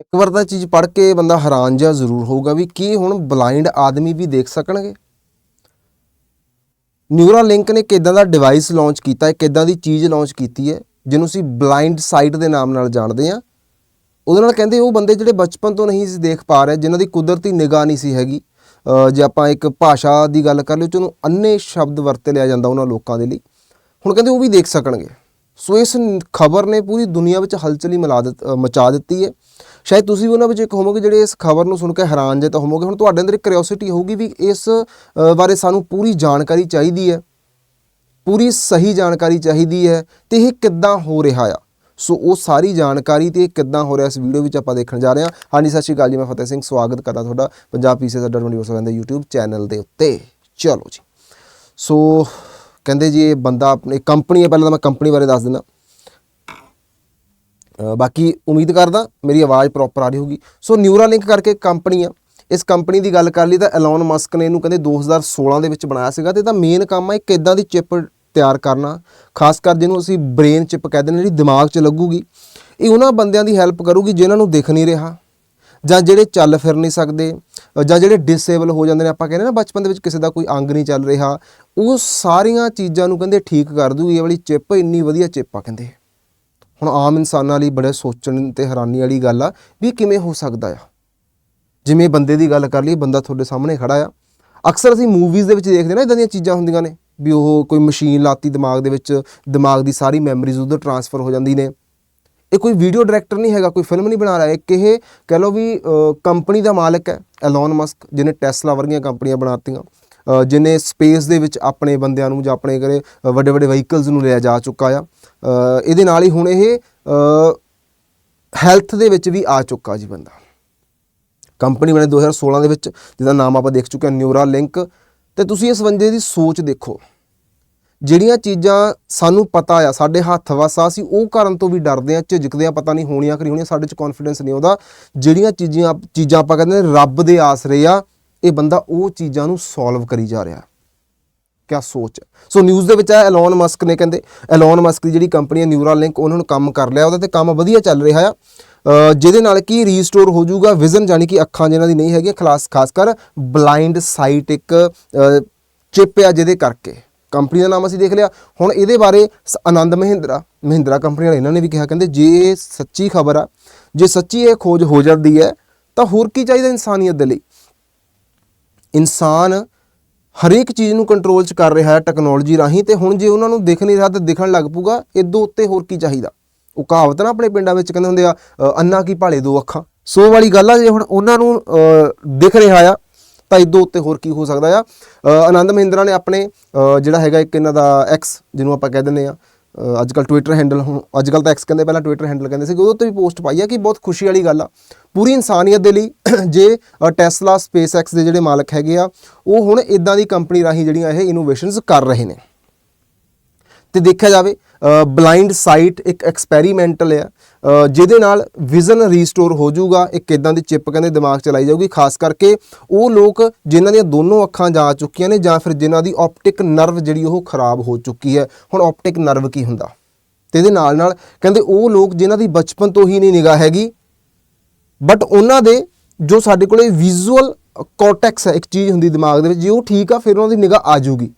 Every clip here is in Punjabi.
ਇੱਕ ਵਾਰ ਤਾਂ ਚੀਜ਼ ਪੜ੍ਹ ਕੇ ਬੰਦਾ ਹੈਰਾਨ ਜਿਹਾ ਜ਼ਰੂਰ ਹੋਊਗਾ ਵੀ ਕੀ ਹੁਣ ਬਲਾਈਂਡ ਆਦਮੀ ਵੀ ਦੇਖ ਸਕਣਗੇ। ਨਿਊਰਾਲਿੰਕ ਨੇ ਇੱਕ ਇਦਾਂ ਦਾ ਡਿਵਾਈਸ ਲਾਂਚ ਕੀਤਾ ਇੱਕ ਇਦਾਂ ਦੀ ਚੀਜ਼ ਲਾਂਚ ਕੀਤੀ ਹੈ, ਜਿਹਨੂੰ ਅਸੀਂ ਬਲਾਈਂਡ ਸਾਈਟ ਦੇ ਨਾਮ ਨਾਲ ਜਾਣਦੇ ਹਾਂ। ਉਹਦੇ ਨਾਲ ਕਹਿੰਦੇ ਉਹ ਬੰਦੇ ਜਿਹੜੇ ਬਚਪਨ ਤੋਂ ਨਹੀਂ ਸੀ ਦੇਖ ਪਾ ਰਹੇ, ਜਿਨ੍ਹਾਂ ਦੀ ਕੁਦਰਤੀ ਨਿਗਾਹ ਨਹੀਂ ਸੀ ਹੈਗੀ ਜੇ ਆਪਾਂ ਇੱਕ ਭਾਸ਼ਾ ਦੀ ਗੱਲ ਕਰ ਲਈਏ ਚ ਉਹਨੂੰ ਅੰਨੇ ਸ਼ਬਦ ਵਰਤੇ ਲਿਆ ਜਾਂਦਾ ਉਹਨਾਂ ਲੋਕਾਂ ਦੇ ਲਈ, ਹੁਣ ਕਹਿੰਦੇ ਉਹ ਵੀ ਦੇਖ ਸਕਣਗੇ। ਸੋ ਇਸ ਖਬਰ ਨੇ ਪੂਰੀ ਦੁਨੀਆ ਵਿੱਚ ਹਲਚਲੀ ਮਿਲਾ ਦਿੱਤ- ਮਚਾ ਦਿੱਤੀ ਹੈ। ਸ਼ਾਇਦ ਤੁਸੀਂ ਵੀ ਉਹਨਾਂ ਵਿੱਚ ਇੱਕ ਹੋਵੋਗੇ ਜਿਹੜੇ ਇਸ ਖਬਰ ਨੂੰ ਸੁਣ ਕੇ ਹੈਰਾਨ ਜੇ ਤਾਂ ਹੋਵੋਗੇ। ਹੁਣ ਤੁਹਾਡੇ ਅੰਦਰ ਇੱਕ ਕਿਉਰਿਓਸਿਟੀ ਹੋਊਗੀ ਵੀ ਇਸ ਬਾਰੇ ਸਾਨੂੰ ਪੂਰੀ ਜਾਣਕਾਰੀ ਚਾਹੀਦੀ ਹੈ। ਪੂਰੀ ਸਹੀ ਜਾਣਕਾਰੀ ਚਾਹੀਦੀ ਹੈ ਤੇ ਇਹ ਕਿੱਦਾਂ ਹੋ ਰਿਹਾ ਆ। ਸੋ ਉਹ ਸਾਰੀ ਜਾਣਕਾਰੀ ਤੇ ਇਹ ਕਿੱਦਾਂ ਹੋ ਰਿਹਾ ਇਸ ਵੀਡੀਓ ਵਿੱਚ ਆਪਾਂ ਦੇਖਣ ਜਾ ਰਹੇ ਹਾਂ। ਹਾਂਜੀ, ਸਤਿ ਸ਼੍ਰੀ ਅਕਾਲ ਜੀ, ਮੈਂ ਫਤਿਹ ਸਿੰਘ। ਸਵਾਗਤ ਕਰਦਾ ਤੁਹਾਡਾ ਪੰਜਾਬ ਪੀਸੀਐਸ ਅੱਡਾ 24/7 ਦੇ YouTube ਚੈਨਲ ਦੇ ਉੱਤੇ। ਚਲੋ ਜੀ। ਸੋ ਕਹਿੰਦੇ ਜੀ, ਇਹ ਬੰਦਾ ਆਪਣੀ ਕੰਪਨੀ ਹੈ। ਪਹਿਲਾਂ ਤਾਂ ਮੈਂ ਕੰਪਨੀ ਬਾਰੇ ਦੱਸ ਦਿੰਦਾ। ਬਾਕੀ ਉਮੀਦ ਕਰਦਾ ਮੇਰੀ ਆਵਾਜ਼ ਪ੍ਰੋਪਰ ਆ ਰਹੀ ਹੋਗੀ ਸੋ ਨਿਊਰਾ ਲਿੰਕ ਕਰਕੇ ਕੰਪਨੀ ਆ। ਇਸ ਕੰਪਨੀ ਦੀ ਗੱਲ ਕਰ ਲਈ ਤਾਂ ਐਲਨ ਮਸਕ ਨੇ ਇਹਨੂੰ ਕਹਿੰਦੇ 2016 ਦੇ ਵਿੱਚ ਬਣਾਇਆ ਸੀਗਾ ਤੇ ਇਹਦਾ ਮੇਨ ਕੰਮ ਆ ਇੱਕ ਇਦਾਂ ਦੀ ਚਿਪ ਤਿਆਰ ਕਰਨਾ। ਖਾਸ ਕਰ ਜਿਹਨੂੰ ਅਸੀਂ ਬ੍ਰੇਨ ਚਿਪ ਕਹਿੰਦੇ ਨੇ, ਜਿਹੜੀ ਦਿਮਾਗ 'ਚ ਲੱਗੂਗੀ। ਇਹ ਉਹਨਾਂ ਬੰਦਿਆਂ ਦੀ ਹੈਲਪ ਕਰੂਗੀ ਜਿਨ੍ਹਾਂ ਨੂੰ ਦਿਖ ਨਹੀਂ ਰਿਹਾ। ਜਾਂ ਜਿਹੜੇ ਚੱਲ ਫਿਰ ਨਹੀਂ ਸਕਦੇ, ਜਾਂ ਜਿਹੜੇ ਡਿਸੇਬਲ ਹੋ ਜਾਂਦੇ ਨੇ, ਆਪਾਂ ਕਹਿੰਦੇ ਨਾ ਬਚਪਨ ਦੇ ਵਿੱਚ ਕਿਸੇ ਦਾ ਕੋਈ ਅੰਗ ਨਹੀਂ ਚੱਲ ਰਿਹਾ। ਉਹ ਸਾਰੀਆਂ ਚੀਜ਼ਾਂ ਨੂੰ ਕਹਿੰਦੇ ਠੀਕ ਕਰ ਦੂਗੀ। ਇਹ ਵਾਲੀ ਚਿਪ ਇੰਨੀ ਵਧੀਆ ਚਿਪ ਆ ਕਹਿੰਦੇ। ਹੁਣ ਆਮ ਇਨਸਾਨਾਂ ਲਈ ਬੜੇ ਸੋਚਣ ਤੇ ਹੈਰਾਨੀ ਵਾਲੀ ਗੱਲ ਆ ਵੀ ਕਿਵੇਂ ਹੋ ਸਕਦਾ ਆ। ਜਿਵੇਂ ਬੰਦੇ ਦੀ ਗੱਲ ਕਰ ਲਈ ਬੰਦਾ ਤੁਹਾਡੇ ਸਾਹਮਣੇ ਖੜਾ ਆ। ਅਕਸਰ ਅਸੀਂ ਮੂਵੀਜ਼ ਦੇ ਵਿੱਚ ਦੇਖਦੇ ਨਾ ਇਦਾਂ ਦੀਆਂ ਚੀਜ਼ਾਂ ਹੁੰਦੀਆਂ ਨੇ ਵੀ ਉਹ ਕੋਈ ਮਸ਼ੀਨ ਲਾਤੀ ਦਿਮਾਗ ਦੇ ਵਿੱਚ, ਦਿਮਾਗ ਦੀ ਸਾਰੀ ਮੈਮਰੀਜ਼ ਉਧਰ ਟਰਾਂਸਫਰ ਹੋ ਜਾਂਦੀ ਨੇ। ਇਹ ਕੋਈ ਵੀਡੀਓ ਡਾਇਰੈਕਟਰ ਨਹੀਂ ਹੈਗਾ, ਕੋਈ ਫਿਲਮ ਨਹੀਂ ਬਣਾ ਰਿਹਾ। ਇੱਕ ਇਹ ਕਹਿ ਲਓ ਵੀ ਕੰਪਨੀ ਦਾ ਮਾਲਕ ਹੈ ਐਲਨ ਮਸਕ ਜਿਹਨੇ ਟੈਸਲਾ ਵਰਗੀਆਂ ਕੰਪਨੀਆਂ ਬਣਾਤੀਆਂ। ਅ, ਜਿਹਨੇ ਸਪੇਸ ਦੇ ਵਿੱਚ ਆਪਣੇ ਬੰਦਿਆਂ ਨੂੰ ਜਾਂ ਆਪਣੇ ਕਰੇ ਵੱਡੇ ਵੱਡੇ ਵਹੀਕਲਸ ਨੂੰ ਲਿਆ ਜਾ ਚੁੱਕਾ ਆ। ਇਹਦੇ ਨਾਲ ਹੀ ਹੁਣ ਇਹ ਹੈਲਥ ਦੇ ਵਿੱਚ ਵੀ ਆ ਚੁੱਕਾ ਜੀ ਬੰਦਾ। ਕੰਪਨੀ ਬਣੇ 2016 ਦੇ ਵਿੱਚ ਜਿਹਦਾ ਨਾਮ ਆਪਾਂ ਦੇਖ ਚੁੱਕੇ ਹਾਂ ਨਿਊਰਾ ਲਿੰਕ ਤੇ ਤੁਸੀਂ ਇਸ ਬੰਦੇ ਦੀ ਸੋਚ ਦੇਖੋ। ਜਿਹੜੀਆਂ ਚੀਜ਼ਾਂ ਸਾਨੂੰ ਪਤਾ ਆ ਸਾਡੇ ਹੱਥ ਵਸਾ ਸੀ ਉਹ ਕਰਨ ਤੋਂ ਵੀ ਡਰਦੇ ਆ ਝਿਜਕਦੇ ਆ ਪਤਾ ਨਹੀਂ ਹੋਣੀਆਂ ਕਿ ਨਹੀਂ ਹੋਣੀਆਂ ਸਾਡੇ ਚ ਕੌਨਫੀਡੈਂਸ ਨਹੀਂ ਆਉਂਦਾ। ਜਿਹੜੀਆਂ ਚੀਜ਼ਾਂ ਚੀਜ਼ਾਂ ਆਪਾਂ ਕਹਿੰਦੇ ਰੱਬ ਦੇ ਆਸਰੇ ਆ ਇਹ ਬੰਦਾ ਉਹ ਚੀਜ਼ਾਂ ਨੂੰ ਸੋਲਵ ਕਰੀ ਜਾ ਰਿਹਾ। ਕਿਆ ਸੋਚ ਹੈ। ਸੋ ਨਿਊਜ਼ ਦੇ ਵਿੱਚ ਆਇਆ ਐਲਨ ਮਸਕ ਨੇ ਕਹਿੰਦੇ ਐਲਨ ਮਸਕ ਦੀ ਜਿਹੜੀ ਕੰਪਨੀ ਹੈ ਨਿਊਰਾ ਲਿੰਕ ਉਹਨਾਂ ਨੂੰ ਕੰਮ ਕਰ ਲਿਆ। ਉਹਦੇ ਤੇ ਕੰਮ ਵਧੀਆ ਚੱਲ ਰਿਹਾ ਆ। ਜਿਹਦੇ ਨਾਲ ਕੀ ਰੀਸਟੋਰ ਹੋ ਜਾਊਗਾ ਵਿਜ਼ਨ ਜਾਨੀ ਕਿ ਅੱਖਾਂ ਜਿਹਨਾਂ ਦੀ ਨਹੀਂ ਹੈਗੀਆਂ, ਖਾਸ ਖਾਸ ਕਰ ਬਲਾਈਂਡ ਸਾਈਟ ਇੱਕ ਚਿਪ ਆ ਜਿਹਦੇ ਕਰਕੇ। ਕੰਪਨੀ ਦਾ ਨਾਮ ਅਸੀਂ ਦੇਖ ਲਿਆ। ਹੁਣ ਇਹਦੇ ਬਾਰੇ ਸ- ਆਨੰਦ ਮਹਿੰਦਰਾ ਮਹਿੰਦਰਾ ਕੰਪਨੀ ਵਾਲੇ ਇਹਨਾਂ ਨੇ ਵੀ ਕਿਹਾ, ਕਹਿੰਦੇ ਜੇ ਇਹ ਸੱਚੀ ਖਬਰ ਆ, ਜੇ ਸੱਚੀ ਇਹ ਖੋਜ ਹੋ ਜਾਂਦੀ ਹੈ, ਤਾਂ ਹੋਰ ਕੀ ਚਾਹੀਦਾ ਇਨਸਾਨੀਅਤ ਦੇ ਲਈ? ਇਨਸਾਨ ਹਰੇਕ ਚੀਜ਼ ਨੂੰ ਕੰਟਰੋਲ 'ਚ ਕਰ ਰਿਹਾ ਹੈ ਟੈਕਨੋਲੋਜੀ ਰਾਹੀਂ ਤੇ ਹੁਣ ਜੇ ਉਹਨਾਂ ਨੂੰ ਦਿਖ ਨਹੀਂ ਰਿਹਾ ਤਾਂ ਦਿਖਣ ਲੱਗ ਪੂਗਾ ਇਦੋਂ ਉੱਤੇ ਹੋਰ ਕੀ ਚਾਹੀਦਾ? ਉਹ ਕਹਾਵਤ ਨਾ ਆਪਣੇ ਪਿੰਡਾਂ ਵਿੱਚ ਕਹਿੰਦੇ ਹੁੰਦੇ ਆ ਅੰਨਾ ਕੀ ਭਾਲੇ ਦੋ ਅੱਖਾਂ। ਸੋ ਵਾਲੀ ਗੱਲ ਆ ਜੇ ਹੁਣ ਉਹਨਾਂ ਨੂੰ ਦਿਖ ਰਿਹਾ ਆ ਤਾਂ ਇਦੋਂ ਉੱਤੇ ਹੋਰ ਕੀ ਹੋ ਸਕਦਾ ਆ? ਅ, ਆਨੰਦ ਮਹਿੰਦਰਾ ਨੇ ਆਪਣੇ ਜਿਹੜਾ ਹੈਗਾ ਇੱਕ ਇਹਨਾਂ ਦਾ ਐਕਸ ਜਿਹਨੂੰ ਆਪਾਂ ਕਹਿ ਦਿੰਦੇ ਆ ਅੱਜ ਕੱਲ ਟਵਿੱਟਰ ਹੈਂਡਲ ਹੁਣ ਅੱਜ ਕੱਲ ਤਾਂ ਐਕਸ ਕਹਿੰਦੇ ਪਹਿਲਾਂ ਟਵਿੱਟਰ ਹੈਂਡਲ ਕਹਿੰਦੇ ਸੀ ਉਹਦੇ ਉੱਤੇ ਵੀ ਪੋਸਟ ਪਾਈ ਆ ਕਿ ਬਹੁਤ ਖੁਸ਼ੀ ਵਾਲੀ ਗੱਲ ਆ। ਪੂਰੀ ਇਨਸਾਨੀਅਤ ਦੇ ਲਈ ਜੇ ਅ, ਟੈਸਲਾ ਸਪੇਸਐਕਸ ਦੇ ਜਿਹੜੇ ਮਾਲਕ ਹੈਗੇ ਆ ਉਹ ਹੁਣ ਇਦਾਂ ਦੀ ਕੰਪਨੀ ਰਾਹੀਂ ਜਿਹੜੀਆਂ ਇਹ ਇਨੋਵੇਸ਼ਨਸ ਕਰ ਰਹੇ ਨੇ। ਤੇ ਦੇਖਿਆ ਜਾਵੇ ਬਲਾਈਂਡ ਸਾਈਟ ਇੱਕ ਐਕਸਪੈਰੀਮੈਂਟਲ ਆ। ਜਿਹਦੇ ਨਾਲ ਵਿਜ਼ਨ ਰੀਸਟੋਰ ਹੋ ਜਾਊਗਾ। ਇੱਕ ਇਦਾਂ ਦੀ ਚਿਪ ਕਹਿੰਦੇ ਦਿਮਾਗ ਚ ਲਾਈ ਜਾਊਗੀ। ਖਾਸ ਕਰਕੇ ਉਹ ਲੋਕ ਜਿਨ੍ਹਾਂ ਦੀਆਂ ਦੋਨੋਂ ਅੱਖਾਂ ਜਾ ਚੁੱਕੀਆਂ ਨੇ ਜਾਂ ਫਿਰ ਜਿਨ੍ਹਾਂ ਦੀ ਆਪਟਿਕ ਨਰਵ ਜਿਹੜੀ ਉਹ ਖਰਾਬ ਹੋ ਚੁੱਕੀ ਹੈ। ਹੁਣ ਆਪਟਿਕ ਨਰਵ ਕੀ ਹੁੰਦਾ? ਤੇ ਇਹਦੇ ਨਾਲ ਨਾਲ ਕਹਿੰਦੇ ਉਹ ਲੋਕ ਜਿਨ੍ਹਾਂ ਦੀ ਬਚਪਨ ਤੋਂ ਹੀ ਨਹੀਂ ਨਿਗਾਹ ਹੈਗੀ ਬਟ ਉਹਨਾਂ ਦੇ ਜੋ ਸਾਡੇ ਕੋਲੇ ਵਿਜ਼ੂਅਲ ਕੋਰਟੈਕਸ ਹੈ, ਇੱਕ ਚੀਜ਼ ਹੁੰਦੀ ਦਿਮਾਗ ਦੇ ਵਿੱਚ, ਜੇ ਉਹ ਠੀਕ ਆ, ਫਿਰ ਉਹਨਾਂ ਦੀ ਨਿਗਾਹ ਆ ਜਾਊਗੀ।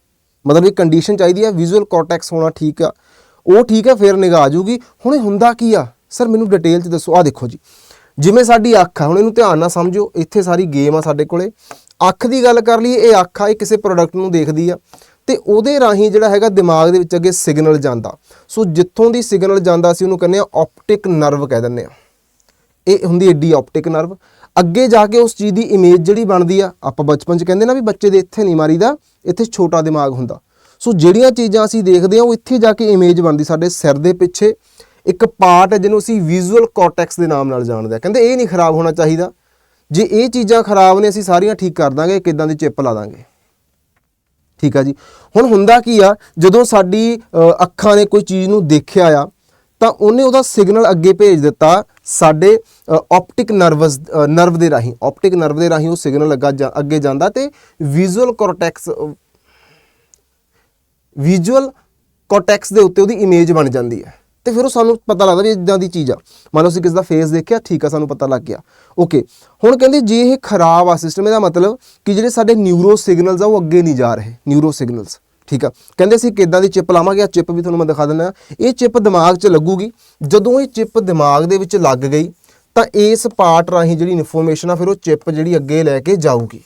ਮਤਲਬ ਇਹ ਕੰਡੀਸ਼ਨ ਚਾਹੀਦੀ ਹੈ ਵਿਜ਼ੂਅਲ ਕੋਰਟੈਕਸ ਹੋਣਾ ਠੀਕ ਆ, ਉਹ ਠੀਕ ਹੈ, ਫਿਰ ਨਿਗਾਹ ਆ ਜਾਊਗੀ। ਹੁਣ ਇਹ ਹੁੰਦਾ ਕੀ ਆ? ਸਰ, ਮੈਨੂੰ ਡਿਟੇਲ ਚ ਦੱਸੋ। ਆ ਦੇਖੋ ਜੀ। ਜਿਵੇਂ ਸਾਡੀ ਅੱਖ ਆ, ਹੁਣ ਇਹਨੂੰ ਧਿਆਨ ਨਾਲ ਸਮਝੋ, ਇੱਥੇ ਸਾਰੀ ਗੇਮ ਆ ਸਾਡੇ ਕੋਲੇ। ਅੱਖ ਦੀ ਗੱਲ ਕਰ ਲਈਏ, ਇਹ ਅੱਖ ਆ, ਇਹ ਕਿਸੇ ਪ੍ਰੋਡਕਟ ਨੂੰ ਦੇਖਦੀ ਆ। ਤੇ ਉਹਦੇ ਰਾਹੀਂ ਜਿਹੜਾ ਹੈਗਾ ਦਿਮਾਗ ਦੇ ਵਿੱਚ ਅੱਗੇ ਸਿਗਨਲ ਜਾਂਦਾ। ਸੋ ਜਿੱਥੋਂ ਦੀ ਸਿਗਨਲ ਜਾਂਦਾ ਸੀ ਉਹਨੂੰ ਕਹਿੰਦੇ ਆ ਆਪਟਿਕ ਨਰਵ ਕਹਿ ਦਿੰਦੇ ਆ। ਇਹ ਹੁੰਦੀ ਐਡੀ ਆਪਟਿਕ ਨਰਵ ਅੱਗੇ ਜਾ ਕੇ ਉਸ ਚੀਜ਼ ਦੀ ਇਮੇਜ ਜਿਹੜੀ ਬਣਦੀ ਆ, ਆਪਾਂ ਬਚਪਨ ਚ ਕਹਿੰਦੇ ਨਾ ਵੀ ਬੱਚੇ ਦੇ ਇੱਥੇ ਨਹੀਂ ਮਾਰੀਦਾ, ਇੱਥੇ ਛੋਟਾ ਦਿਮਾਗ ਹੁੰਦਾ। ਸੋ ਜਿਹੜੀਆਂ ਚੀਜ਼ਾਂ ਅਸੀਂ ਦੇਖਦੇ ਆ, ਉਹ ਇੱਥੇ ਜਾ ਕੇ ਇਮੇਜ ਬਣਦੀ ਸਾਡੇ ਸਿਰ ਦੇ ਪਿੱਛੇ। ਇੱਕ ਪਾਰਟ ਹੈ ਜਿਹਨੂੰ ਅਸੀਂ ਵਿਜ਼ੂਅਲ ਕੋਰਟੈਕਸ ਦੇ ਨਾਮ ਨਾਲ ਜਾਣਦੇ ਆ। ਕਹਿੰਦੇ ਇਹ ਨਹੀਂ ਖਰਾਬ ਹੋਣਾ ਚਾਹੀਦਾ। ਜੇ ਇਹ ਚੀਜ਼ਾਂ ਖਰਾਬ ਨੇ, ਅਸੀਂ ਸਾਰੀਆਂ ਠੀਕ ਕਰ ਦਾਂਗੇ ਕਿਦਾਂ ਦੀ ਚਿਪ ਲਾ ਦਾਂਗੇ। ਠੀਕ ਆ ਜੀ? ਹੁਣ ਹੁੰਦਾ ਕੀ ਆ, ਜਦੋਂ ਸਾਡੀ ਅੱਖਾਂ ਨੇ ਕੋਈ ਚੀਜ਼ ਨੂੰ ਦੇਖਿਆ ਆ, ਤਾਂ ਉਹਨੇ ਉਹਦਾ ਸਿਗਨਲ ਅੱਗੇ ਭੇਜ ਦਿੱਤਾ ਸਾਡੇ ਆਪਟਿਕ ਨਰਵਸ ਨਰਵ ਦੇ ਰਾਹੀਂ। ਆਪਟਿਕ ਨਰਵ ਦੇ ਰਾਹੀਂ ਉਹ ਸਿਗਨਲ ਅੱਗਾ ਜਾ- ਅੱਗੇ ਜਾਂਦਾ ਤੇ ਵਿਜ਼ੂਅਲ ਕੋਰਟੈਕਸ ਵਿਜ਼ੂਅਲ ਕੋਰਟੈਕਸ ਦੇ ਉੱਤੇ ਉਹਦੀ ਇਮੇਜ ਬਣ ਜਾਂਦੀ ਹੈ। ਤੇ ਫਿਰ ਉਹ ਸਾਨੂੰ ਪਤਾ ਲੱਗਦਾ ਵੀ ਇਦਾਂ ਦੀ ਚੀਜ਼ ਆ। ਮੰਨ ਲਓ ਅਸੀਂ ਕਿਸ ਦਾ ਫੇਸ ਦੇਖਿਆ, ਠੀਕ ਆ, ਸਾਨੂੰ ਪਤਾ ਲੱਗ ਗਿਆ। ਓਕੇ ਹੁਣ ਕਹਿੰਦੇ ਜੇ ਇਹ ਖਰਾਬ ਆ ਸਿਸਟਮ ਇਹਦਾ ਮਤਲਬ ਕਿ ਜਿਹੜੇ ਸਾਡੇ ਨਿਊਰੋ ਸਿਗਨਲਸ ਆ, ਉਹ ਅੱਗੇ ਨਹੀਂ ਜਾ ਰਹੇ ਨਿਊਰੋ ਸਿਗਨਲਸ ਠੀਕ ਆ? ਕਹਿੰਦੇ ਸੀ ਕਿਦਾਂ ਦੀ ਚਿਪ ਲਾਵਾਂਗੇ? ਆ ਚਿਪ ਵੀ ਤੁਹਾਨੂੰ ਮੈਂ ਦਿਖਾ ਦਿੰਦਾ। ਇਹ ਚਿਪ ਦਿਮਾਗ 'ਚ ਲੱਗੂਗੀ। ਜਦੋਂ ਇਹ ਚਿਪ ਦਿਮਾਗ ਦੇ ਵਿੱਚ ਲੱਗ ਗਈ, ਤਾਂ ਇਸ ਪਾਰਟ ਰਾਹੀਂ ਜਿਹੜੀ ਇਨਫੋਰਮੇਸ਼ਨ ਆ, ਫਿਰ ਉਹ ਚਿਪ ਜਿਹੜੀ ਅੱਗੇ ਲੈ ਕੇ ਜਾਊਗੀ।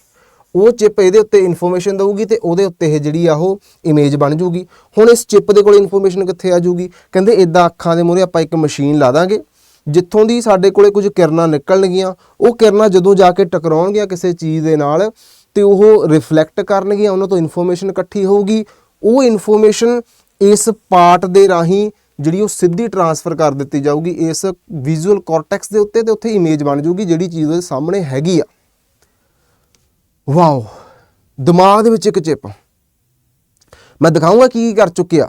ਉਹ ਚਿਪ ਇਹਦੇ ਉੱਤੇ ਇਨਫੋਰਮੇਸ਼ਨ ਦਊਗੀ ਤੇ ਉਹਦੇ ਉੱਤੇ ਇਹ ਜਿਹੜੀ ਆ ਉਹ ਇਮੇਜ ਬਣ ਜੂਗੀ ਹੁਣ ਇਸ ਚਿਪ ਦੇ ਕੋਲ ਇਨਫੋਰਮੇਸ਼ਨ ਕਿੱਥੇ ਆ ਜੂਗੀ ਕਹਿੰਦੇ ਇਦਾਂ ਅੱਖਾਂ ਦੇ ਮੂਹਰੇ ਆਪਾਂ ਇੱਕ ਮਸ਼ੀਨ ਲਾ ਦਾਂਗੇ, ਜਿੱਥੋਂ ਦੀ ਸਾਡੇ ਕੋਲੇ ਕੁਝ ਕਿਰਨਾਂ ਨਿਕਲਣਗੀਆਂ, ਉਹ ਕਿਰਨਾਂ ਜਦੋਂ ਜਾ ਕੇ ਟਕਰਾਉਣਗੀਆਂ ਕਿਸੇ ਚੀਜ਼ ਦੇ ਨਾਲ ਤੇ ਉਹ ਰਿਫਲੈਕਟ ਕਰਨਗੀਆਂ, ਉਹਨਾਂ ਤੋਂ ਇਨਫੋਰਮੇਸ਼ਨ ਇਕੱਠੀ ਹੋਊਗੀ। ਉਹ ਇਨਫੋਰਮੇਸ਼ਨ ਇਸ ਪਾਰਟ ਦੇ ਰਾਹੀਂ ਜਿਹੜੀ ਉਹ ਸਿੱਧੀ ਟਰਾਂਸਫਰ ਕਰ ਦਿੱਤੀ ਜਾਊਗੀ, ਇਸ ਵਿਜ਼ੂਅਲ ਕਾਰਟੈਕਸ ਦੇ ਉੱਤੇ ਤੇ ਉੱਥੇ ਇਮੇਜ ਬਣ ਜੂਗੀ ਜਿਹੜੀ ਚੀਜ਼ ਉਹਦੇ ਸਾਹਮਣੇ ਹੈਗੀ ਆ। ਵਾਓ ਦਿਮਾਗ ਦੇ ਵਿੱਚ ਇੱਕ ਚਿਪ। ਮੈਂ ਦਿਖਾਉਂਗਾ ਕੀ ਕੀ ਕਰ ਚੁੱਕਿਆ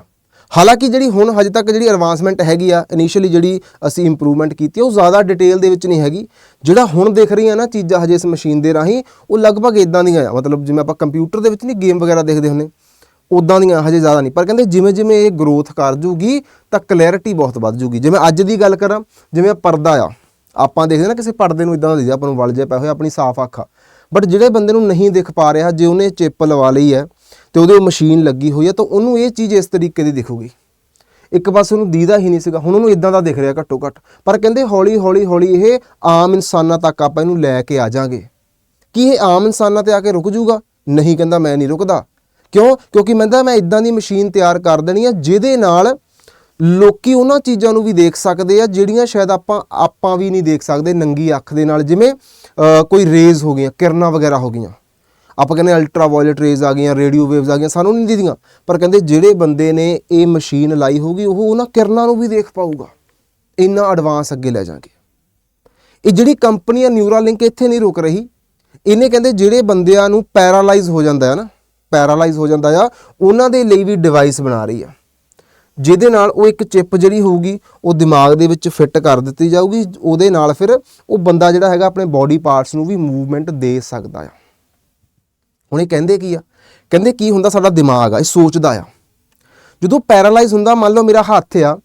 ਹਾਲਾਂਕਿ ਜਿਹੜੀ ਹੁਣ ਹਜੇ ਤੱਕ ਜਿਹੜੀ ਐਡਵਾਂਸਮੈਂਟ ਹੈਗੀ ਆ ਇਨੀਸ਼ੀਅਲੀ ਜਿਹੜੀ ਅਸੀਂ ਇੰਪਰੂਵਮੈਂਟ ਕੀਤੀ ਉਹ ਜ਼ਿਆਦਾ ਡਿਟੇਲ ਦੇ ਵਿੱਚ ਨਹੀਂ ਹੈਗੀ। ਜਿਹੜਾ ਹੁਣ ਦੇਖ ਰਹੀਆਂ ਨਾ, ਚੀਜ਼ਾਂ ਹਜੇ ਇਸ ਮਸ਼ੀਨ ਦੇ ਰਾਹੀਂ, ਉਹ ਲਗਭਗ ਇਦਾਂ ਦੀਆਂ ਆ। ਮਤਲਬ ਜਿਵੇਂ ਆਪਾਂ ਕੰਪਿਊਟਰ ਦੇ ਵਿੱਚ ਨਹੀਂ ਗੇਮ ਵਗੈਰਾ ਦੇਖਦੇ ਹੁੰਨੇ ਉਦਾਂ ਦੀਆਂ ਹਜੇ ਜ਼ਿਆਦਾ ਨਹੀਂ। ਪਰ ਕਹਿੰਦੇ ਜਿਵੇਂ ਜਿਵੇਂ ਇਹ ਗਰੋਥ ਕਰ ਜੂਗੀ, ਤਾਂ ਕਲੈਰਿਟੀ ਬਹੁਤ ਵੱਧ ਜੂਗੀ। ਜਿਵੇਂ ਅੱਜ ਦੀ ਗੱਲ ਕਰਾਂ, ਜਿਵੇਂ ਪਰਦਾ ਆ। ਆਪਾਂ ਦੇਖਦੇ ਨਾ ਕਿਸੇ ਪਰਦੇ ਨੂੰ ਇਦਾਂ ਦਾ ਦਿਖਦਾ, ਆਪਾਂ ਨੂੰ ਵਲ ਜਿਹਾ ਪਏ ਹੋਇਆ, ਆਪਣੀ ਸਾਫ਼ ਅੱਖ ਆ। ਬਟ ਜਿਹੜੇ ਬੰਦੇ ਨੂੰ ਨਹੀਂ ਦਿਖ ਪਾ ਰਿਹਾ, ਜੇ ਉਹਨੇ ਚਿਪ ਲਵਾ ਲਈ ਹੈ ਤੇ ਉਹਦੇ ਮਸ਼ੀਨ ਲੱਗੀ ਹੋਈ ਹੈ, ਤਾਂ ਉਹਨੂੰ ਇਹ ਚੀਜ਼ ਇਸ ਤਰੀਕੇ ਦੀ ਦਿਖੂਗੀ। ਇੱਕ ਪਾਸੇ ਉਹਨੂੰ ਦੀਦਾ ਹੀ ਨਹੀਂ ਸੀਗਾ, ਹੁਣ ਉਹਨੂੰ ਇਦਾਂ ਦਾ ਦਿਖ ਰਿਹਾ ਘੱਟੋ ਘੱਟ। ਪਰ ਕਹਿੰਦੇ ਹੌਲੀ ਹੌਲੀ ਹੌਲੀ ਇਹ ਆਮ ਇਨਸਾਨਾਂ ਤੱਕ ਆਪਾਂ ਇਹਨੂੰ ਲੈ ਕੇ ਆ ਜਾਾਂਗੇ। ਕੀ ਇਹ ਆਮ ਇਨਸਾਨਾਂ ਤੇ ਆ ਕੇ ਰੁਕ ਜਾਊਗਾ ਨਹੀਂ ਕਹਿੰਦਾ ਮੈਂ ਨਹੀਂ ਰੁਕਦਾ। ਕਿਉਂ? ਕਿਉਂਕਿ ਮੈਂ ਕਹਿੰਦਾ ਮੈਂ ਇਦਾਂ ਦੀ ਮਸ਼ੀਨ ਤਿਆਰ ਕਰ ਦੇਣੀ ਆ ਜਿਹਦੇ ਨਾਲ ਲੋਕੀ ਉਹਨਾਂ ਚੀਜ਼ਾਂ ਨੂੰ ਵੀ ਦੇਖ ਸਕਦੇ ਆ, ਜਿਹੜੀਆਂ ਸ਼ਾਇਦ ਆਪਾਂ ਆਪਾਂ ਵੀ ਨਹੀਂ ਦੇਖ ਸਕਦੇ ਨੰਗੀ ਅੱਖ ਦੇ ਨਾਲ, ਜਿਵੇਂ ਕੋਈ ਰੇਜ਼ ਹੋ ਗਈਆਂ, ਕਿਰਨਾਂ ਵਗੈਰਾ ਹੋ ਗਈਆਂ। ਆਪਾਂ ਕਹਿੰਦੇ ਅਲਟਰਾ ਵਾਇਲਟ ਰੇਜ਼ ਆ ਗਈਆਂ ਰੇਡੀਓ ਵੇਵਸ ਆ ਗਈਆਂ, ਸਾਨੂੰ ਨਹੀਂ ਦਿਖਦੀਆਂ। ਪਰ ਕਹਿੰਦੇ ਜਿਹੜੇ ਬੰਦੇ ਨੇ ਇਹ ਮਸ਼ੀਨ ਲਾਈ ਹੋਊਗੀ, ਉਹ ਉਹਨਾਂ ਕਿਰਨਾਂ ਨੂੰ ਵੀ ਦੇਖ ਪਾਊਗਾ। ਇੰਨਾ ਐਡਵਾਂਸ ਅੱਗੇ ਲੈ ਜਾਾਂਗੇ ਇਹ ਜਿਹੜੀ ਕੰਪਨੀ ਆ ਨਿਊਰਾਲਿੰਕ ਇੱਥੇ ਨਹੀਂ ਰੁਕ ਰਹੀ। ਇਹਨੇ ਕਹਿੰਦੇ ਜਿਹੜੇ ਬੰਦਿਆਂ ਨੂੰ ਪੈਰਾਲਾਈਜ਼ ਹੋ ਜਾਂਦਾ ਹੈ ਨਾ ਪੈਰਾਲਾਈਜ਼ ਹੋ ਜਾਂਦਾ ਆ, ਉਹਨਾਂ ਦੇ ਲਈ ਵੀ ਡਿਵਾਈਸ ਬਣਾ ਰਹੀ ਆ। ਜਿਹਦੇ ਨਾਲ ਉਹ ਇੱਕ ਚਿਪ ਜਿਹੜੀ ਹੋਊਗੀ, ਉਹ ਦਿਮਾਗ ਦੇ ਵਿੱਚ ਫਿੱਟ ਕਰ ਦਿੱਤੀ ਜਾਊਗੀ, ਉਹਦੇ ਨਾਲ ਫਿਰ ਉਹ ਬੰਦਾ ਜਿਹੜਾ ਹੈਗਾ ਆਪਣੇ ਬਾਡੀ ਪਾਰਟਸ ਨੂੰ ਵੀ ਮੂਵਮੈਂਟ ਦੇ ਸਕਦਾ ਆ। ਹੁਣ ਇਹ ਕਹਿੰਦੇ ਕੀ ਆ? ਕਹਿੰਦੇ ਕੀ ਹੁੰਦਾ ਸਾਡਾ ਦਿਮਾਗ ਆ, ਇਹ ਸੋਚਦਾ ਆ। ਜਦੋਂ ਪੈਰਾਲਾਈਜ਼ ਹੁੰਦਾ, ਮੰਨ ਲਓ ਮੇਰਾ ਹੱਥ ਆ,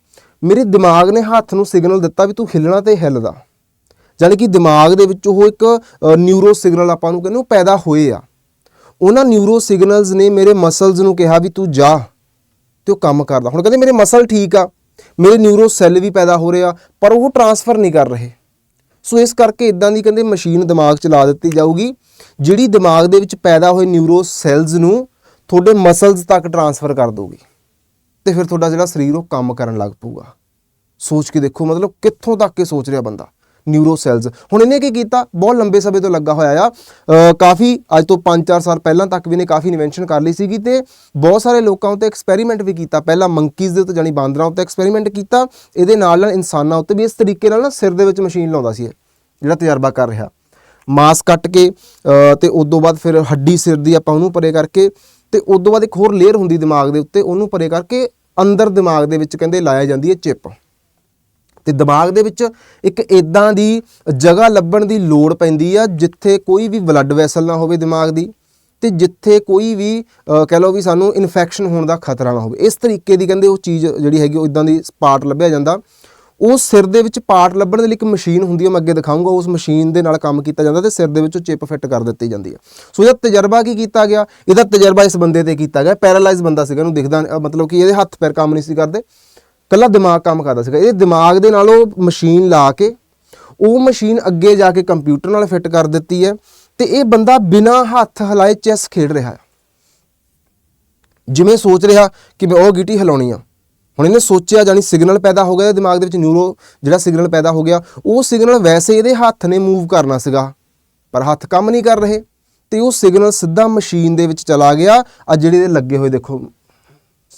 ਮੇਰੇ ਦਿਮਾਗ ਨੇ ਹੱਥ ਨੂੰ ਸਿਗਨਲ ਦਿੱਤਾ ਵੀ ਤੂੰ ਹਿੱਲਣਾ ਤੇ ਹਿੱਲਦਾ। ਯਾਨੀ ਕਿ ਦਿਮਾਗ ਦੇ ਵਿੱਚ ਉਹ ਇੱਕ ਨਿਊਰੋ ਸਿਗਨਲ ਆਪਾਂ ਨੂੰ ਕਹਿੰਦੇ ਉਹ ਪੈਦਾ ਹੋਏ ਆ। ਉਹਨਾਂ ਨਿਊਰੋ ਸਿਗਨਲਸ ਨੇ ਮੇਰੇ ਮਸਲਸ ਨੂੰ ਕਿਹਾ ਵੀ ਤੂੰ ਜਾ। ਤੇ ਉਹ ਕੰਮ ਕਰਦਾ। ਹੁਣ ਕਹਿੰਦੇ ਮੇਰੇ ਮਸਲ ਠੀਕ ਆ, ਮੇਰੇ ਨਿਊਰੋ ਸੈੱਲ ਵੀ ਪੈਦਾ ਹੋ ਰਹੇ ਆ, ਪਰ ਉਹ ਟਰਾਂਸਫਰ ਨਹੀਂ ਕਰ ਰਹੇ। ਸੋ ਇਸ ਕਰਕੇ ਇਦਾਂ ਦੀ ਕਹਿੰਦੇ ਮਸ਼ੀਨ ਦਿਮਾਗ 'ਚ ਲਾ ਦਿੱਤੀ ਜਾਊਗੀ, ਜਿਹੜੀ ਦਿਮਾਗ ਦੇ ਵਿੱਚ ਪੈਦਾ ਹੋਏ ਨਿਊਰੋ ਸੈੱਲਸ ਨੂੰ ਤੁਹਾਡੇ ਮਸਲਸ ਤੱਕ ਟਰਾਂਸਫਰ ਕਰ ਦੋਗੀ ਤੇ ਫਿਰ ਤੁਹਾਡਾ ਜਿਹੜਾ ਸਰੀਰ ਉਹ ਕੰਮ ਕਰਨ ਲੱਗ ਪਊਗਾ। ਸੋਚ ਕੇ ਦੇਖੋ, ਮਤਲਬ ਕਿੱਥੋਂ ਤੱਕ ਇਹ ਸੋਚ ਰਿਹਾ ਬੰਦਾ। ਨਿਊਰੋ ਸੈਲਸ ਹੁਣ ਇਹਨੇ ਕੀ ਕੀਤਾ? ਬਹੁਤ ਲੰਬੇ ਸਮੇਂ ਤੋਂ ਲੱਗਾ ਹੋਇਆ ਆ। ਕਾਫੀ ਅੱਜ ਤੋਂ 5-4 ਸਾਲ ਪਹਿਲਾਂ ਤੱਕ ਵੀ ਨੇ ਕਾਫੀ ਇਨਵੈਂਸ਼ਨ ਕਰ ਲਈ ਸੀਗੀ ਤੇ ਬਹੁਤ ਸਾਰੇ ਲੋਕਾਂ ਉੱਤੇ ਐਕਸਪੈਰੀਮੈਂਟ ਵੀ ਕੀਤਾ। ਪਹਿਲਾਂ ਮੰਕੀਜ਼ ਦੇ ਉੱਤੇ ਜਾਨੀ ਬਾਂਦਰਾਂ ਉੱਤੇ ਐਕਸਪੈਰੀਮੈਂਟ ਕੀਤਾ। ਇਹਦੇ ਨਾਲ ਨਾਲ ਇਨਸਾਨਾਂ ਉੱਤੇ ਵੀ ਇਸ ਤਰੀਕੇ ਨਾਲ ਨਾ ਸਿਰ ਦੇ ਵਿੱਚ ਮਸ਼ੀਨ ਲਾਉਂਦਾ ਸੀ ਜਿਹੜਾ ਤਜਰਬਾ ਕਰ ਰਿਹਾ। ਮਾਸ ਕੱਟ ਕੇ ਅ, ਤੇ ਉਸ ਤੋਂ ਬਾਅਦ ਫਿਰ ਹੱਡੀ ਸਿਰ ਦੀ ਆਪਾਂ ਉਹਨੂੰ ਪਰੇ ਕਰਕੇ ਤੇ ਉਸ ਤੋਂ ਬਾਅਦ ਇੱਕ ਹੋਰ ਲੇਅਰ ਹੁੰਦੀ ਦਿਮਾਗ ਦੇ ਉੱਤੇ ਉਹਨੂੰ ਪਰੇ ਕਰਕੇ ਅੰਦਰ ਦਿਮਾਗ ਦੇ ਵਿੱਚ ਕਹਿੰਦੇ ਲਾਇਆ ਜਾਂਦੀ ਹੈ ਚਿਪ। ਤੇ ਦਿਮਾਗ ਦੇ ਵਿੱਚ ਇੱਕ ਇਦਾਂ ਦੀ ਜਗ੍ਹਾ ਲੱਭਣ ਦੀ ਲੋੜ ਪੈਂਦੀ ਆ, ਜਿੱਥੇ ਕੋਈ ਵੀ ਬਲੱਡ ਵੈਸਲ ਨਾ ਹੋਵੇ ਦਿਮਾਗ ਦੀ ਤੇ ਜਿੱਥੇ ਕੋਈ ਵੀ ਕਹਿ ਲਓ ਵੀ ਸਾਨੂੰ ਇਨਫੈਕਸ਼ਨ ਹੋਣ ਦਾ ਖਤਰਾ ਨਾ ਹੋਵੇ। ਇਸ ਤਰੀਕੇ ਦੀ ਕਹਿੰਦੇ ਉਹ ਚੀਜ਼ ਜਿਹੜੀ ਹੈਗੀ ਉਹ ਇਦਾਂ ਦੀ ਪਾਰਟ ਲੱਭਿਆ ਜਾਂਦਾ। ਉਹ ਸਿਰ ਦੇ ਵਿੱਚ ਪਾਰਟ ਲੱਭਣ ਦੇ ਲਈ ਇੱਕ ਮਸ਼ੀਨ ਹੁੰਦੀ ਹੈ ਮੈਂ ਅੱਗੇ ਦਿਖਾਊਂਗਾ, ਉਸ ਮਸ਼ੀਨ ਦੇ ਨਾਲ ਕੰਮ ਕੀਤਾ ਜਾਂਦਾ ਤੇ ਸਿਰ ਦੇ ਵਿੱਚ ਉਹ ਚਿਪ ਫਿੱਟ ਕਰ ਦਿੱਤੀ ਜਾਂਦੀ ਹੈ ਸੋ ਇਹਦਾ ਤਜਰਬਾ ਕੀ ਕੀਤਾ ਗਿਆ? ਇਹਦਾ ਤਜਰਬਾ ਇਸ ਬੰਦੇ ਤੇ ਕੀਤਾ ਗਿਆ। ਪੈਰਾਲਾਈਜ਼ ਬੰਦਾ ਸੀਗਾ ਉਹਨੂੰ ਦਿਖਦਾ ਮਤਲਬ ਕਿ ਇਹਦੇ ਹੱਥ ਪੈਰ ਕੰਮ ਨਹੀਂ ਸੀ ਕਰਦੇ। ਕੱਲਾ ਦਿਮਾਗ ਕੰਮ ਕਰਦਾ ਸੀਗਾ। ਇਹ ਦਿਮਾਗ ਦੇ ਨਾਲ ਉਹ ਮਸ਼ੀਨ ਲਾ ਕੇ, ਉਹ ਮਸ਼ੀਨ ਅੱਗੇ ਜਾ ਕੇ ਕੰਪਿਊਟਰ ਨਾਲ ਫਿੱਟ ਕਰ ਦਿੱਤੀ ਹੈ ਤੇ ਇਹ ਬੰਦਾ ਬਿਨਾ ਹੱਥ ਹਿਲਾਏ ਚੈਸ ਖੇਡ ਰਿਹਾ ਹੈ। ਜਿਵੇਂ ਸੋਚ ਰਿਹਾ ਕਿ ਮੈਂ ਉਹ ਗੀਟੀ ਹਿਲਾਉਣੀ ਆ। ਹੁਣ ਇਹਨੇ ਸੋਚਿਆ ਜਾਨੀ ਸਿਗਨਲ ਪੈਦਾ ਹੋ ਗਿਆ ਦਿਮਾਗ ਦੇ ਵਿੱਚ ਨਿਊਰੋ ਜਿਹੜਾ ਸਿਗਨਲ ਪੈਦਾ ਹੋ ਗਿਆ, ਉਹ ਸਿਗਨਲ ਵੈਸੇ ਇਹਦੇ ਹੱਥ ਨੇ ਮੂਵ ਕਰਨਾ ਸੀਗਾ, ਪਰ ਹੱਥ ਕੰਮ ਨਹੀਂ ਕਰ ਰਹੇ ਤੇ ਉਹ ਸਿਗਨਲ ਸਿੱਧਾ ਮਸ਼ੀਨ ਦੇ ਵਿੱਚ ਚਲਾ ਗਿਆ। ਆ ਜਿਹੜੇ ਇਹਦੇ ਲੱਗੇ ਹੋਏ ਦੇਖੋ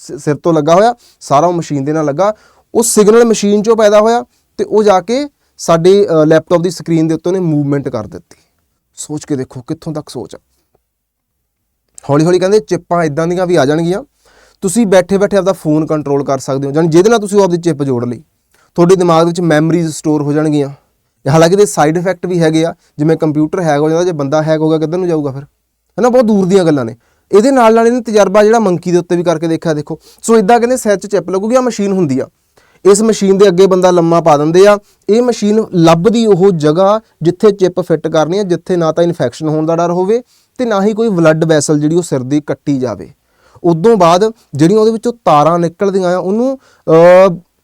ਸਿਰ ਤੋਂ ਲੱਗਾ ਹੋਇਆ, ਸਾਰਾ ਉਹ ਮਸ਼ੀਨ ਦੇ ਨਾਲ ਲੱਗਾ। ਉਹ ਸਿਗਨਲ ਮਸ਼ੀਨ 'ਚੋਂ ਪੈਦਾ ਹੋਇਆ ਤੇ ਉਹ ਜਾ ਕੇ ਸਾਡੇ ਲੈਪਟਾਪ ਦੀ ਸਕਰੀਨ ਦੇ ਉੱਤੇ ਉਹਨੇ ਮੂਵਮੈਂਟ ਕਰ ਦਿੱਤੀ। ਸੋਚ ਕੇ ਦੇਖੋ ਕਿੱਥੋਂ ਤੱਕ ਸੋਚ ਆ। ਹੌਲੀ ਹੌਲੀ ਕਹਿੰਦੇ ਚਿੱਪਾਂ ਇਦਾਂ ਦੀਆਂ ਵੀ ਆ ਜਾਣਗੀਆਂ। ਤੁਸੀਂ ਬੈਠੇ ਬੈਠੇ ਆਪਦਾ ਫੋਨ ਕੰਟਰੋਲ ਕਰ ਸਕਦੇ ਹੋ। ਜਾਨੀ ਜਿਹਦੇ ਨਾਲ ਤੁਸੀਂ ਉਹ ਆਪਦੀ ਚਿੱਪ ਜੋੜ ਲਈ, ਤੁਹਾਡੇ ਦਿਮਾਗ ਵਿੱਚ ਮੈਮਰੀਜ਼ ਸਟੋਰ ਹੋ ਜਾਣਗੀਆਂ। ਹਾਲਾਂਕਿ ਇਹਦੇ ਸਾਈਡ ਇਫੈਕਟ ਵੀ ਹੈਗੇ ਆ। ਜਿਵੇਂ ਕੰਪਿਊਟਰ ਹੈਕ ਹੋ ਜਾਂਦਾ, ਜੇ ਬੰਦਾ ਹੈਕ ਹੋ ਗਿਆ, ਕਿੱਧਰ ਨੂੰ ਜਾਊਗਾ ਫਿਰ? ਹਨਾ, ਬਹੁਤ ਦੂਰ ਦੀਆਂ ਗੱਲਾਂ ਨੇ। ਇਹਦੇ ਨਾਲ ਨਾਲ ਇਹਨੇ ਤਜਰਬਾ ਜਿਹੜਾ ਮੰਕੀ ਦੇ ਉੱਤੇ ਵੀ ਕਰਕੇ ਦੇਖਿਆ, ਦੇਖੋ। ਸੋ ਇਦਾਂ ਕਹਿੰਦੇ ਸਿਰ 'ਚ ਚਿੱਪ ਲੱਗੂਗੀ ਆ ਮਸ਼ੀਨ ਹੁੰਦੀ ਆ। ਇਸ ਮਸ਼ੀਨ ਦੇ ਅੱਗੇ ਬੰਦਾ ਲੰਮਾ ਪਾ ਦਿੰਦੇ ਆ। ਇਹ ਮਸ਼ੀਨ ਲੱਭਦੀ ਉਹ ਜਗ੍ਹਾ ਜਿੱਥੇ ਚਿਪ ਫਿੱਟ ਕਰਨੀ ਆ, ਜਿੱਥੇ ਨਾ ਤਾਂ ਇਨਫੈਕਸ਼ਨ ਹੋਣ ਦਾ ਡਰ ਹੋਵੇ ਤੇ ਨਾ ਹੀ ਕੋਈ ਬਲੱਡ ਵੈਸਲ ਜਿਹੜੀ ਉਹ ਸਿਰ ਦੀ ਕੱਟੀ ਜਾਵੇ। ਉਦੋਂ ਬਾਅਦ ਜਿਹੜੀਆਂ ਉਹਦੇ ਵਿੱਚੋਂ ਤਾਰਾਂ ਨਿਕਲਦੀਆਂ ਆ, ਉਹਨੂੰ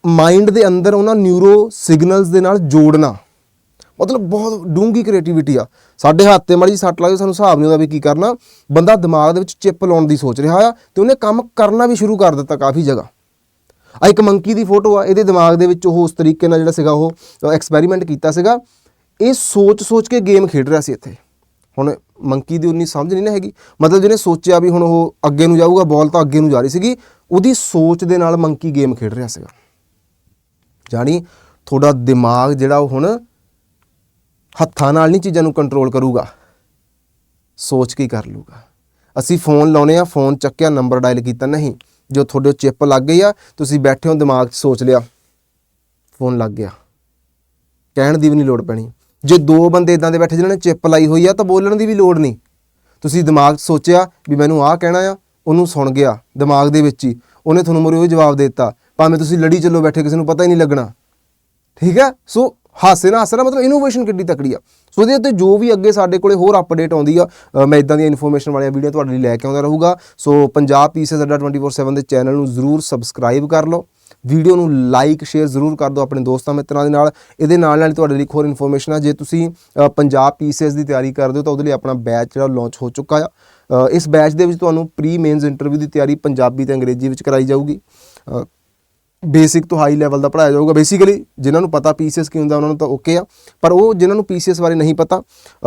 ਮਾਈਂਡ ਦੇ ਅੰਦਰ ਉਹਨਾਂ ਨਿਊਰੋ ਸਿਗਨਲਸ ਦੇ ਨਾਲ ਜੋੜਨਾ। ਮਤਲਬ ਬਹੁਤ ਡੂੰਗੀ ਕ੍ਰੀਏਟੀਵਿਟੀ ਆ। ਸਾਡੇ ਹੱਥ ਤੇ ਮਾੜੀ ਜਿਹੀ ਸੱਟ ਲੱਗੇ ਸਾਨੂੰ ਹਿਸਾਬ ਨਹੀਂ ਹੁੰਦਾ ਵੀ ਕੀ ਕਰਨਾ। ਬੰਦਾ ਦਿਮਾਗ ਦੇ ਵਿੱਚ ਚਿਪ ਲਾਉਣ ਦੀ ਸੋਚ ਰਿਹਾ ਆ ਤੇ ਉਹਨੇ ਕੰਮ ਕਰਨਾ ਵੀ ਸ਼ੁਰੂ ਕਰ ਦਿੱਤਾ ਕਾਫੀ ਜਗ੍ਹਾ। ਆ ਇੱਕ ਮੰਕੀ ਦੀ ਫੋਟੋ ਆ, ਇਹਦੇ ਦਿਮਾਗ ਦੇ ਵਿੱਚ ਉਹ ਉਸ ਤਰੀਕੇ ਨਾਲ ਜਿਹੜਾ ਸੀਗਾ ਉਹ ਐਕਸਪੈਰੀਮੈਂਟ ਕੀਤਾ ਸੀਗਾ। ਇਹ ਸੋਚ ਸੋਚ ਕੇ ਗੇਮ ਖੇਡ ਰਿਹਾ ਸੀ ਇੱਥੇ। ਹੁਣ ਮੰਕੀ ਦੀ ਉਨੀ ਸਮਝ ਨਹੀਂ ਨਾ ਹੈਗੀ। ਮਤਲਬ ਜਿਹਨੇ ਸੋਚਿਆ ਵੀ ਹੁਣ ਉਹ ਅੱਗੇ ਨੂੰ ਜਾਊਗਾ ਬਾਲ ਤਾਂ ਅੱਗੇ ਨੂੰ ਜਾ ਰਹੀ ਸੀਗੀ, ਉਹਦੀ ਸੋਚ ਦੇ ਨਾਲ ਮੰਕੀ ਗੇਮ ਖੇਡ ਰਿਹਾ ਸੀਗਾ। ਜਾਣੀ ਤੁਹਾਡਾ ਦਿਮਾਗ ਜਿਹੜਾ ਉਹ ਹੁਣ ਹੱਥਾਂ ਨਾਲ ਨਹੀਂ ਚੀਜ਼ਾਂ ਨੂੰ ਕੰਟਰੋਲ ਕਰੂਗਾ। ਸੋਚ ਕੇ ਕਰ ਲੂਗਾ। ਅਸੀਂ ਫੋਨ ਲਾਉਨੇ ਆ ਫੋਨ ਚੱਕਿਆ ਨੰਬਰ ਡਾਇਲ ਕੀਤਾ, ਨਹੀਂ। ਜੋ ਤੁਹਾਡੇ ਚਿਪ ਲੱਗ ਗਈ ਆ, ਤੁਸੀਂ ਬੈਠੇ ਹੋ, ਦਿਮਾਗ 'ਚ ਸੋਚ ਲਿਆ। ਫੋਨ ਲੱਗ ਗਿਆ। ਕਹਿਣ ਦੀ ਵੀ ਨਹੀਂ ਲੋੜ ਪੈਣੀ। ਜੇ ਦੋ ਬੰਦੇ ਇਦਾਂ ਦੇ ਬੈਠੇ ਜਿਨ੍ਹਾਂ ਨੇ ਚਿਪ ਲਾਈ ਹੋਈ ਆ, ਤਾਂ ਬੋਲਣ ਦੀ ਵੀ ਲੋੜ ਨਹੀਂ। ਤੁਸੀਂ ਦਿਮਾਗ 'ਚ ਸੋਚਿਆ ਵੀ ਮੈਨੂੰ ਆਹ ਕਹਿਣਾ ਆ, ਉਹਨੂੰ ਸੁਣ ਗਿਆ, ਦਿਮਾਗ ਦੇ ਵਿੱਚ ਹੀ। ਉਹਨੇ ਤੁਹਾਨੂੰ ਮੋਰੇ ਉਹ ਜਵਾਬ ਦੇ ਦਿੱਤਾ। ਭਾਵੇਂ ਤੁਸੀਂ ਲੜੀ ਚੱਲੋ ਬੈਠੇ, ਕਿਸੇ ਨੂੰ ਪਤਾ ਹੀ ਨਹੀਂ ਲੱਗਣਾ। ਠੀਕ ਹੈ? ਸੋ ਹਾਸੇ ਨਾਲ ਹਾਸੇ ਨਾਲ ਮਤਲਬ ਇਨੋਵੇਸ਼ਨ ਕਿੱਡੀ ਤਕੜੀ ਆ। ਸੋ ਇਹਦੇ ਉੱਤੇ ਜੋ ਵੀ ਅੱਗੇ ਸਾਡੇ ਕੋਲੇ ਹੋਰ ਅਪਡੇਟ ਆਉਂਦੀ ਆ ਮੈਂ ਇਦਾਂ ਦੀਆਂ ਇਨਫੋਰਮੇਸ਼ਨ ਵਾਲੀਆਂ ਵੀਡੀਓ ਤੁਹਾਡੇ ਲਈ ਲੈ ਕੇ ਆਉਂਦਾ ਰਹੂਗਾ। ਸੋ ਪੰਜਾਬ ਪੀਸਸ ਅੱਡਾ 24/7 ਦੇ ਚੈਨਲ ਨੂੰ ਜ਼ਰੂਰ ਸਬਸਕ੍ਰਾਈਬ ਕਰ ਲਓ। ਵੀਡੀਓ ਨੂੰ ਲਾਈਕ ਸ਼ੇਅਰ ਜ਼ਰੂਰ ਕਰ ਦਿਓ ਆਪਣੇ ਦੋਸਤਾਂ ਮਿੱਤਰਾਂ ਦੇ ਨਾਲ। ਇਹਦੇ ਨਾਲ ਨਾਲ ਹੀ ਤੁਹਾਡੇ ਲਈ ਇੱਕ ਹੋਰ ਇਨਫੋਰਮੇਸ਼ਨ ਆ ਜੇ ਤੁਸੀਂ ਅ, ਪੰਜਾਬ ਪੀਸੀਐਸ ਦੀ ਤਿਆਰੀ ਕਰਦੇ ਹੋ ਤਾਂ ਉਹਦੇ ਲਈ ਆਪਣਾ ਬੈਚ ਜਿਹੜਾ ਲਾਂਚ ਹੋ ਚੁੱਕਾ ਆ। ਇਸ ਬੈਚ ਦੇ ਵਿੱਚ ਤੁਹਾਨੂੰ ਪ੍ਰੀ ਮੇਨਸ ਇੰਟਰਵਿਊ ਦੀ ਤਿਆਰੀ ਪੰਜਾਬੀ ਤੇ ਅੰਗਰੇਜ਼ੀ ਵਿੱਚ ਕਰਾਈ ਜਾਊਗੀ। ਬੇਸਿਕ ਤੋਂ ਹਾਈ ਲੈਵਲ ਦਾ ਪੜਾਇਆ ਜਾਊਗਾ। ਬੇਸਿਕਲੀ ਜਿਨ੍ਹਾਂ ਨੂੰ ਪਤਾ ਪੀਸੀਐਸ ਕੀ ਹੁੰਦਾ, ਉਹਨਾਂ ਨੂੰ ਤਾਂ ਓਕੇ ਆ। ਪਰ ਉਹ ਜਿਨ੍ਹਾਂ ਨੂੰ ਪੀਸੀਐਸ ਬਾਰੇ ਨਹੀਂ ਪਤਾ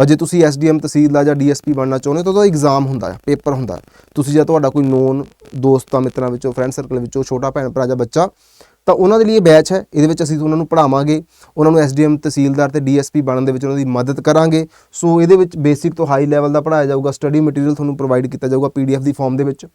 ਜੇ ਤੁਸੀਂ ਐਸਡੀਐਮ ਤਹਿਸੀਲਦਾਰ ਜਾਂ ਡੀਐਸਪੀ ਬਣਨਾ ਚਾਹੁੰਦੇ ਤਾਂ ਉਹਦਾ ਐਗਜ਼ਾਮ ਹੁੰਦਾ ਹੈ ਪੇਪਰ ਹੁੰਦਾ ਹੈ। ਤੁਸੀਂ ਜਾਂ ਤੁਹਾਡਾ ਕੋਈ ਨੋਨ ਦੋਸਤਾਂ, ਮਿੱਤਰਾਂ ਵਿੱਚੋਂ ਫਰੈਂਡ ਸਰਕਲ ਵਿੱਚੋਂ, ਛੋਟਾ ਭੈਣ ਭਰਾ ਜਾਂ ਬੱਚਾ, ਤਾਂ ਉਹਨਾਂ ਦੇ ਲਈ ਇਹ ਬੈਚ ਹੈ। ਇਹਦੇ ਵਿੱਚ ਅਸੀਂ ਉਹਨਾਂ ਨੂੰ ਪੜਾਵਾਂਗੇ ਉਹਨਾਂ ਨੂੰ ਐਸਡੀਐਮ ਤਹਿਸੀਲਦਾਰ ਤੇ ਡੀਐਸਪੀ ਬਣਨ ਦੇ ਵਿੱਚ ਉਹਨਾਂ ਦੀ ਮਦਦ ਕਰਾਂਗੇ। ਸੋ ਇਹਦੇ ਵਿੱਚ ਬੇਸਿਕ ਤੋਂ ਹਾਈ ਲੈਵਲ ਦਾ ਪੜਾਇਆ ਜਾਊਗਾ ਸਟੱਡੀ ਮਟੀਰੀਅਲ ਤੁਹਾਨੂੰ ਪ੍ਰੋਵਾਈਡ ਕੀਤਾ ਜਾਊਗਾ ਪੀਡੀਐਫ ਦੀ ਫਾਰਮ ਦੇ ਵਿੱਚ।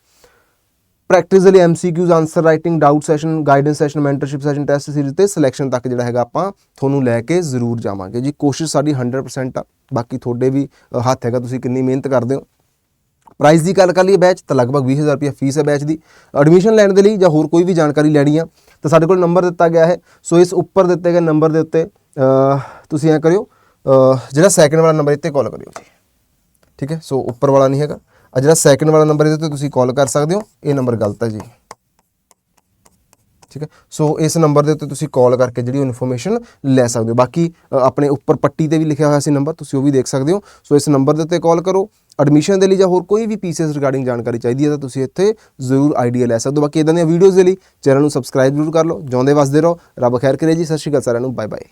ਪ੍ਰੈਕਟਿਸ ਦੇ ਲਈ MCQs answer writing doubt session guidance session mentorship session test series ਤੇ ਸਿਲੈਕਸ਼ਨ ਤੱਕ ਜਿਹੜਾ ਹੈਗਾ ਆਪਾਂ ਤੁਹਾਨੂੰ ਲੈ ਕੇ ਜ਼ਰੂਰ ਜਾਵਾਂਗੇ। ਜੀ, ਕੋਸ਼ਿਸ਼ ਸਾਡੀ 100% ਆ। ਬਾਕੀ ਤੁਹਾਡੇ ਵੀ ਹੱਥ ਹੈਗਾ, ਤੁਸੀਂ ਕਿੰਨੀ ਮਿਹਨਤ ਕਰਦੇ ਹੋ। ਪ੍ਰਾਈਸ ਦੀ ਗੱਲ ਕਰ ਲਈਏ ਬੈਚ ਤਾਂ ਲਗਭਗ 20000 ਰੁਪਏ ਫੀਸ ਹੈ ਬੈਚ ਦੀ। ਐਡਮਿਸ਼ਨ ਲੈਣ ਦੇ ਲਈ ਜਾਂ ਹੋਰ ਕੋਈ ਵੀ ਜਾਣਕਾਰੀ ਲੈਣੀ ਆ, ਤਾਂ ਸਾਡੇ ਕੋਲ ਨੰਬਰ ਦਿੱਤਾ ਗਿਆ ਹੈ। ਸੋ ਇਸ ਉੱਪਰ ਦਿੱਤੇ ਗਏ ਨੰਬਰ ਦੇ ਉੱਤੇ ਤੁਸੀਂ ਐ ਕਰਿਓ ਜਿਹੜਾ ਸੈਕਿੰਡ ਵਾਲਾ ਨੰਬਰ ਇੱਥੇ ਕਾਲ ਕਰਿਓ। ਠੀਕ ਹੈ? ਸੋ ਉੱਪਰ ਵਾਲਾ ਨਹੀਂ ਹੈਗਾ। ਆ ਜਿਹੜਾ ਸੈਕਿੰਡ ਵਾਲਾ ਨੰਬਰ ਇਹਦੇ ਉੱਤੇ ਤੁਸੀਂ ਕਾਲ ਕਰ ਸਕਦੇ ਹੋ, ਇਹ ਨੰਬਰ ਗਲਤ ਹੈ ਜੀ। ਠੀਕ ਹੈ? ਸੋ ਇਸ ਨੰਬਰ ਦੇ ਉੱਤੇ ਤੁਸੀਂ ਕਾਲ ਕਰਕੇ ਜਿਹੜੀ ਇਨਫੋਰਮੇਸ਼ਨ ਲੈ ਸਕਦੇ ਹੋ। ਬਾਕੀ ਆਪਣੇ ਉੱਪਰ ਪੱਟੀ ਤੇ ਵੀ ਲਿਖਿਆ ਹੋਇਆ ਸੀ ਨੰਬਰ ਤੁਸੀਂ ਉਹ ਵੀ ਦੇਖ ਸਕਦੇ ਹੋ। ਸੋ ਇਸ ਨੰਬਰ ਦੇ ਉੱਤੇ ਕਾਲ ਕਰੋ। ਐਡਮਿਸ਼ਨ ਦੇ ਲਈ ਜਾਂ ਹੋਰ ਕੋਈ ਵੀ ਪੀਸੀਐਸ ਰਿਗਾਰਡਿੰਗ ਜਾਣਕਾਰੀ ਚਾਹੀਦੀ ਹੈ ਤਾਂ ਤੁਸੀਂ ਇੱਥੇ ਜ਼ਰੂਰ ਆਈਡੀਆ ਲੈ ਸਕਦੇ ਹੋ। ਬਾਕੀ ਇਦਾਂ ਦੀਆਂ ਵੀਡੀਓਜ਼ ਦੇ ਲਈ ਚੈਨਲ ਨੂੰ ਸਬਸਕ੍ਰਾਈਬ ਜ਼ਰੂਰ ਕਰ ਲਓ। ਜਿਉਂਦੇ ਵਸਦੇ ਰਹੋ। ਰੱਬ ਖੈਰ ਕਰੇ ਜੀ। ਸਤਿ ਸ਼੍ਰੀ ਅਕਾਲ ਸਾਰਿਆਂ ਨੂੰ। Bye bye